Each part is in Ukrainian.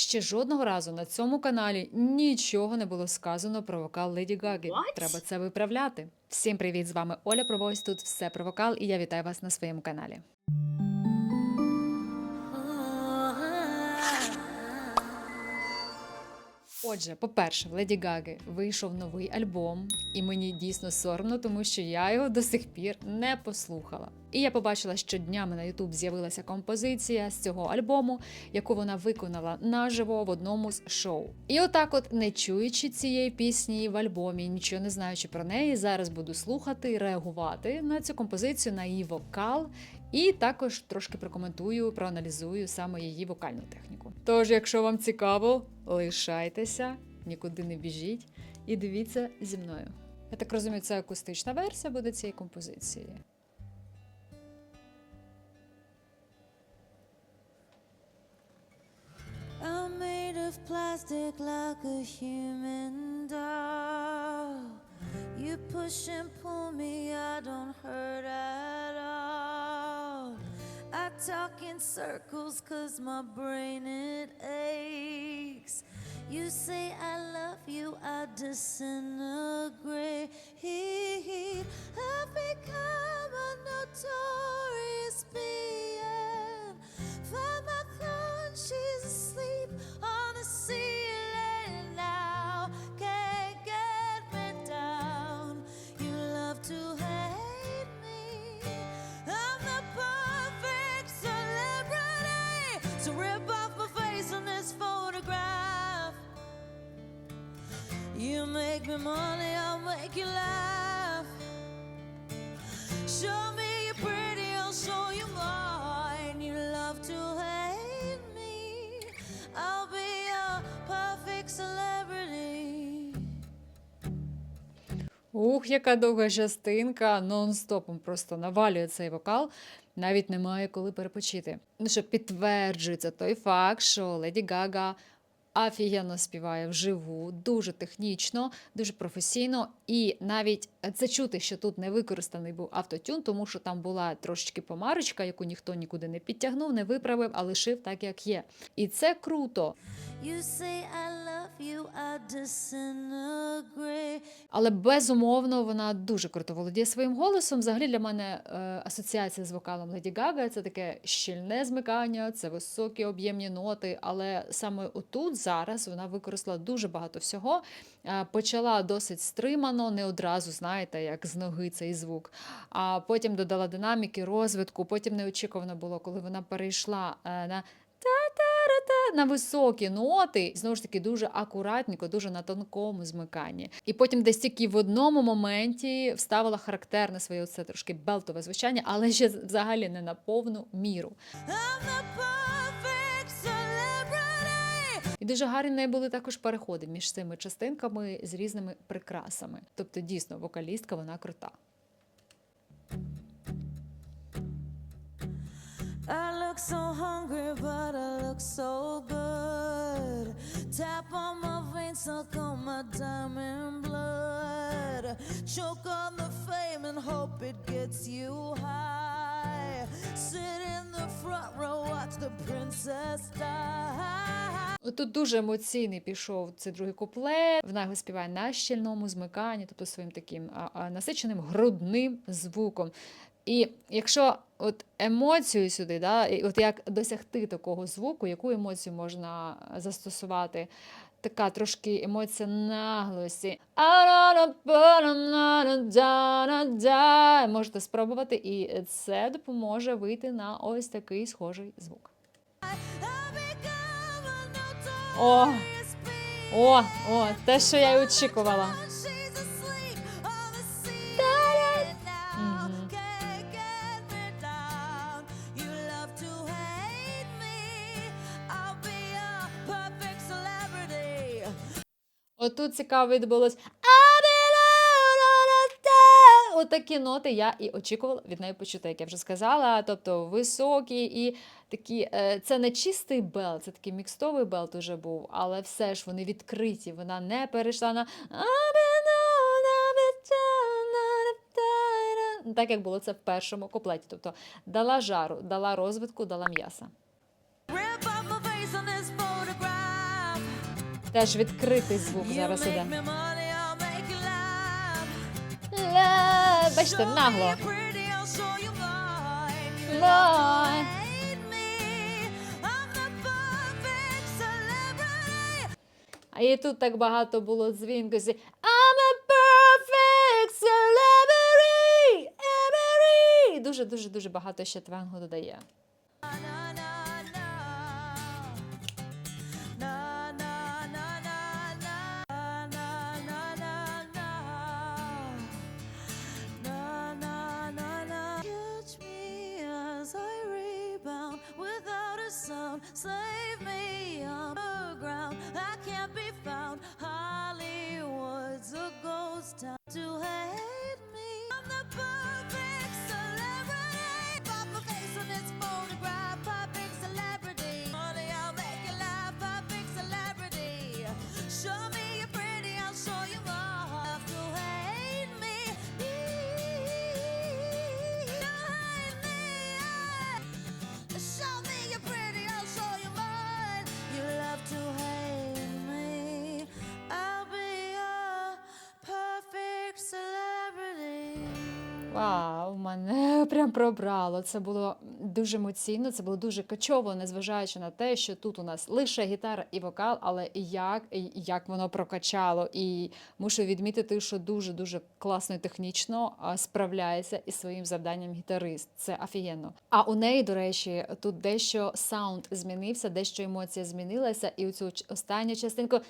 Ще жодного разу на цьому каналі нічого не було сказано про вокал Леді Гаги. What? Треба це виправляти. Всім привіт! З вами Оля Провось. Тут все про вокал, і я вітаю вас на своєму каналі. Отже, по-перше, в Леді Гаги вийшов новий альбом, і мені дійсно соромно, тому що я його до сих пір не послухала. І я побачила, що днями на Ютуб з'явилася композиція з цього альбому, яку вона виконала наживо в одному з шоу. І отак, от, не чуючи цієї пісні в альбомі, нічого не знаючи про неї, зараз буду слухати і реагувати на цю композицію, на її вокал. І також трошки прокоментую, проаналізую саме її вокальну техніку. Тож, якщо вам цікаво, лишайтеся, нікуди не біжіть і дивіться зі мною. Я так розумію, це акустична версія буде цієї композиції. I'm made of plastic like a human doll. You push and pull me, I don't hurt talk in circles cause my brain it aches. You say I love you, I disintegrate. Me money, I'll make you laugh. Show me you're pretty, I'll show you mine. You love to hate me. I'll be a perfect celebrity. Ух, яка довга частинка, нон-стопом просто навалює цей вокал. Навіть немає коли перепочити. Ну що підтверджується той факт, що Леді Гага офігенно співає вживу, дуже технічно, дуже професійно. І навіть це чути, що тут не використаний був автотюн, тому що там була трошечки помарочка, яку ніхто нікуди не підтягнув, не виправив, а лишив так, як є. І це круто. You say I love. Але безумовно вона дуже круто володіє своїм голосом. Взагалі для мене е, асоціація з вокалом Леді Гага це таке щільне змикання, це високі об'ємні ноти. Але саме отут зараз вона використала дуже багато всього. Е, почала досить стримано, не одразу, знаєте, як з ноги цей звук. А потім додала динаміки, розвитку. Потім неочікувано було, коли вона перейшла е, на на високі ноти, знову ж таки, дуже акуратненько, дуже на тонкому змиканні. І потім десь тільки в одному моменті вставила характерне своє оце трошки белтове звучання, але ще взагалі не на повну міру. І дуже гарні в неї були також переходи між цими частинками з різними прикрасами. Тобто, дійсно, вокалістка вона крута. Look so hungry, but I look so good. Tap on my veins, suck on my diamond blood. Choke on the fame and hope it gets you high. Sit in the front row, watch the princess die. Тут дуже емоційний пішов цей другий куплет. Вона його співає на щільному змиканні, тобто своїм таким а, а, насиченим грудним звуком. І якщо от емоцію сюди, да, от як досягти такого звуку, яку емоцію можна застосувати? Така трошки емоція наглості. Можете спробувати, і це допоможе вийти на ось такий схожий звук. О, о, о, те, що я й очікувала. Отут цікаво відбулось. Отакі ноти я і очікувала від неї почути, як я вже сказала. Тобто високі і такі. е, Це не чистий бел, це такий мікстовий белт уже був, але все ж вони відкриті. Вона не перейшла на так, як було це в першому куплеті. Тобто дала жару, дала розвитку, дала м'яса. Теж відкритий звук зараз іде. Бачите, нагло. А і тут так багато було дзвінкості. I'm a perfect celebrity! Celebrity! Дуже, дуже, дуже багато ще твенгу додає. stop to Thank you. Вау, мене прям пробрало. Це було дуже емоційно, це було дуже качово, незважаючи на те, що тут у нас лише гітара і вокал, але як, як воно прокачало. І мушу відмітити, що дуже дуже класно і технічно справляється із своїм завданням гітарист. Це офігенно. А у неї, до речі, тут дещо саунд змінився, дещо емоція змінилася, і оцю ч- останню частинку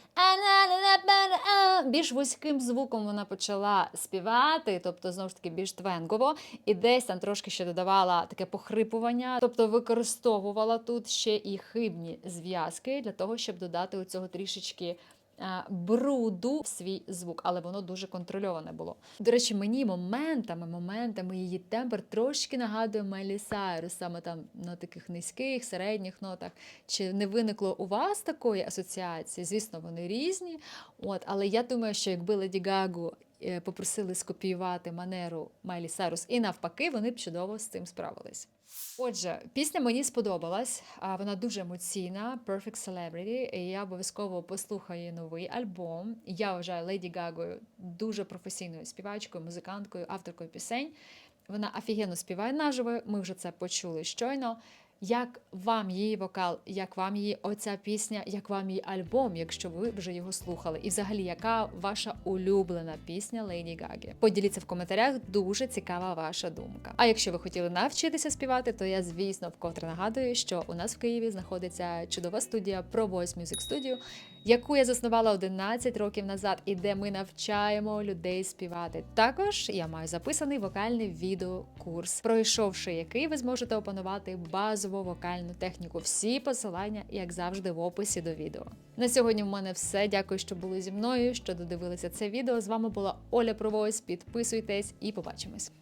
більш вузьким звуком вона почала співати, тобто знову ж таки більш твенгово, і десь там трошки ще додавала таке похрипування, тобто використовувала тут ще і хибні зв'язки для того, щоб додати у цього трішечки. Бруду в свій звук, але воно дуже контрольоване було. До речі, мені моментами, моментами її тембр трошки нагадує Мелі Сайрус, саме там на таких низьких, середніх нотах. Чи не виникло у вас такої асоціації? Звісно, вони різні. От, але я думаю, що якби Леді Гагу е, попросили скопіювати манеру Майлі Сайрус і навпаки, вони б чудово з цим справились. Отже, пісня мені сподобалась, вона дуже емоційна, Perfect Celebrity, і я обов'язково послухаю новий альбом. Я вважаю Леді Гагою дуже професійною співачкою, музиканткою, авторкою пісень. Вона офігенно співає наживо, ми вже це почули щойно. Як вам її вокал, як вам її оця пісня, як вам її альбом, якщо ви вже його слухали? І взагалі, яка ваша улюблена пісня Леді Гагі? Поділіться в коментарях, дуже цікава ваша думка. А якщо ви хотіли навчитися співати, то я, звісно, вкотре нагадую, що у нас в Києві знаходиться чудова студія Pro Voice Music Studio, яку я заснувала 11 років назад, і де ми навчаємо людей співати. Також я маю записаний вокальний відеокурс, пройшовши який ви зможете опанувати базову вокальну техніку. Всі посилання, як завжди, в описі до відео. На сьогодні в мене все. Дякую, що були зі мною, що додивилися це відео. З вами була Оля Провойс. Підписуйтесь і побачимось.